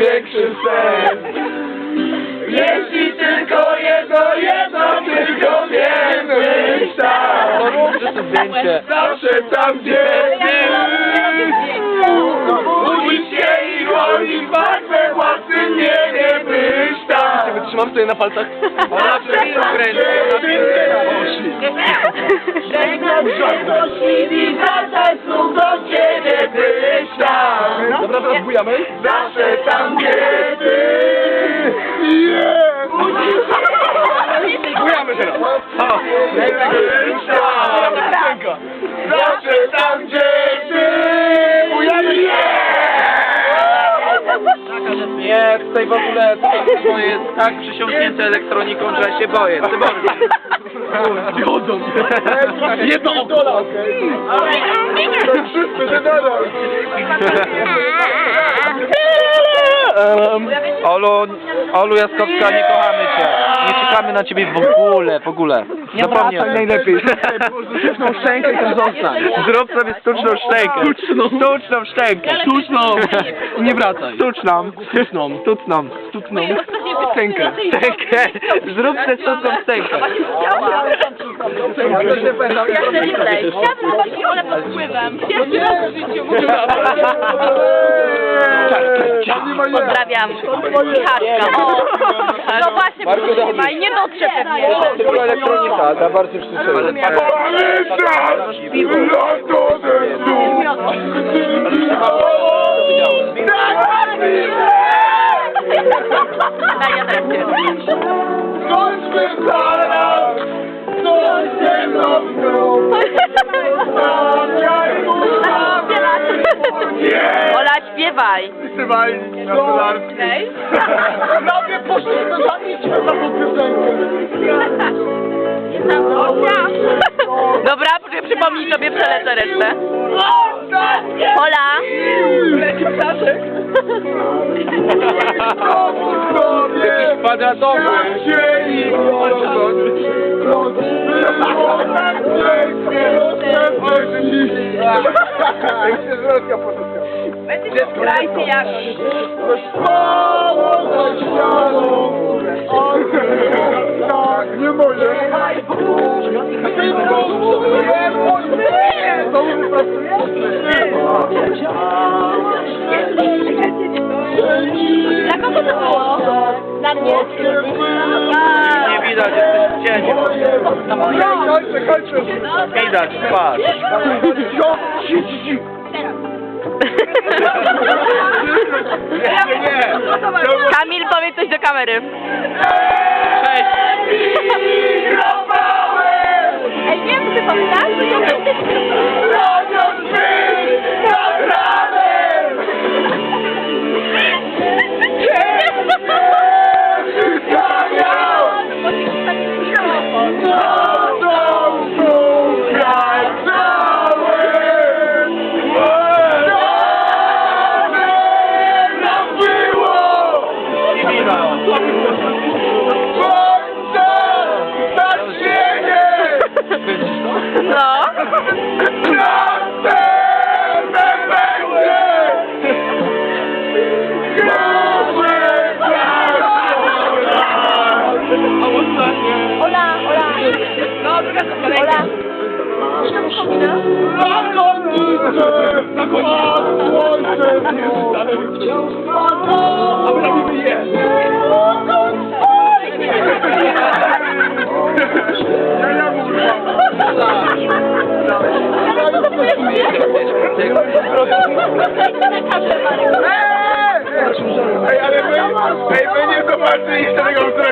największy sen. Jeśli tylko jedno, jedno, tylko wiem być tam. Róbcie to zdjęcie. Zawsze tam, gdzie ty. Budzić się i gonić barwę własnym niebie być tam. Wytrzymam tutaj na palcach. Zawsze tam, gdzie ty. Żegnam Bujamy teraz. Być tam. Zawsze tam, gdzie ty. Bujamy się. Nie, tutaj w ogóle to jest tak przysiągnięte elektroniką, że ja się boję. Ty mordy. Chodzą. Jedno oko. Wszyscy nie nadal. Olu, Olu Jaskowska, nie kochamy cię. Nie czekamy na ciebie w ogóle, w ogóle. Nie Zapomnij wracaj najlepiej. Sztuczną szczękę i tam zostań. Zrób sobie sztuczną szczękę. Sztuczną. Sztuczną szczękę. Sztuczną. I nie wracaj. Sztuczną. Sztuczną. Sztuczną. Sztuczną. Szczękę. Szczękę. Zrób sobie sztuczną szczękę. Ja też nie chcę replay. Siadam właśnie ole pod wpływem. Pierwszy raz w życiu. Pozdrawiam. Michaśka. O. No właśnie, bo tu nie ma i nie dotrze pewnie. Tylko elektronika, deszczu. Daj, ja teraz cię. Skończmy śpiewaj. Trzymaj na dolarski. Prawie poszliśmy za idźmy za tą piosenkę. Dobra, poczekaj, przypomnij sobie, przelecę resztę. Ola. Jakiś kwadratowy. Się i Grajcie jakoś. Tak, nie może. Dla kogo to było? Dla mnie? Nie widać, jesteś w cieniu. Kończę, kończę. Widać, patrz. Jeszcze nie. Kamil, powiedz coś do kamery. Cześć. Nie widać. No. Ola, Ola. No,